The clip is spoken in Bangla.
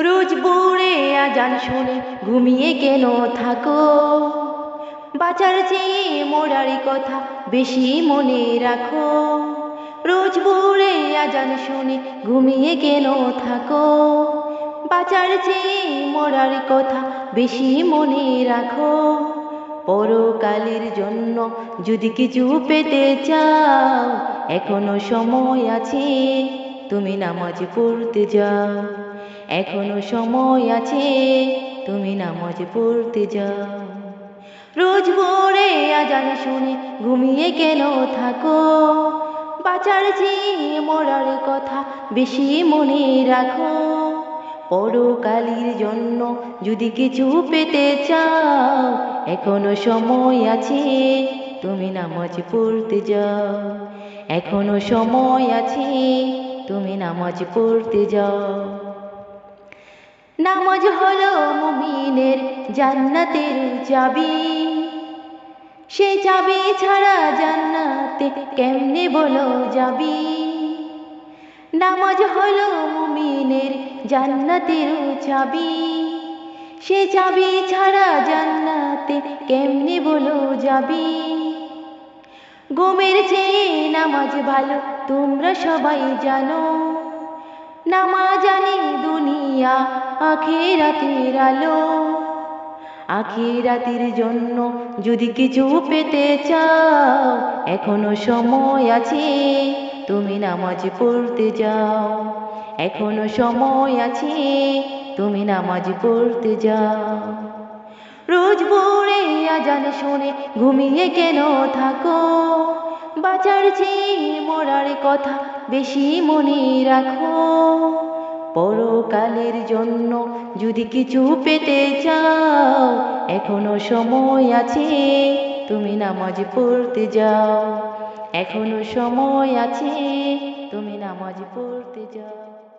রোজ ভোরে আজান শুনে ঘুমিয়ে কেন থাকো? বাঁচার চেয়ে মোরারি কথা বেশি মনে রাখো। রোজ ভোরে আজান শুনে ঘুমিয়ে কেন থাকো? বাঁচার চেয়ে মোরার কথা বেশি মনে রাখো। পরকালের জন্য যদি কিছু পেতে চাও, এখনও সময় আছে, তুমি নামাজ পড়তে যাও। এখনও সময় আছে, তুমি নামাজ পড়তে যাও। রোজ ভোরে আজান শুনে ঘুমিয়ে কেন থাকো? বাঁচার চেয়ে মরার কথা বেশি মনে রাখো। পরকালের জন্য যদি কিছু পেতে চাও, এখনও সময় আছে, তুমি নামাজ পড়তে যাও। এখনও সময় আছে, তুমি নামাজ পড়তে যাও। নামাজ হলো মুমিনের জান্নাতের চাবি। সে চাবি ছাড়া জান্নাতে কেমনে বলো যাবি? নামাজ হলো মুমিনের জান্নাতের চাবি। সে চাবি ছাড়া জান্নাতে কেমনে বলো যাবি? গোমের চেয়ে নামাজ ভালো, তোমরা সবাই জানো। নামাজ আনে দুনিয়া আখেরাতের আলো। আখেরাতের জন্য যদি কিছু পেতে চাও, এখনও সময় আছে, তুমি নামাজ পড়তে যাও। এখনও সময় আছে, তুমি নামাজ পড়তে যাও। রোজ ভোরে আজান শুনে ঘুমিয়ে কেন থাকো? বাঁচার চেয়ে মরার কথা বেশি মনে রাখো। পরকালের জন্য যদি কিছু পেতে চাও, এখনও সময় আছে, তুমি নামাজ পড়তে যাও। এখনও সময় আছে, তুমি নামাজ পড়তে যাও।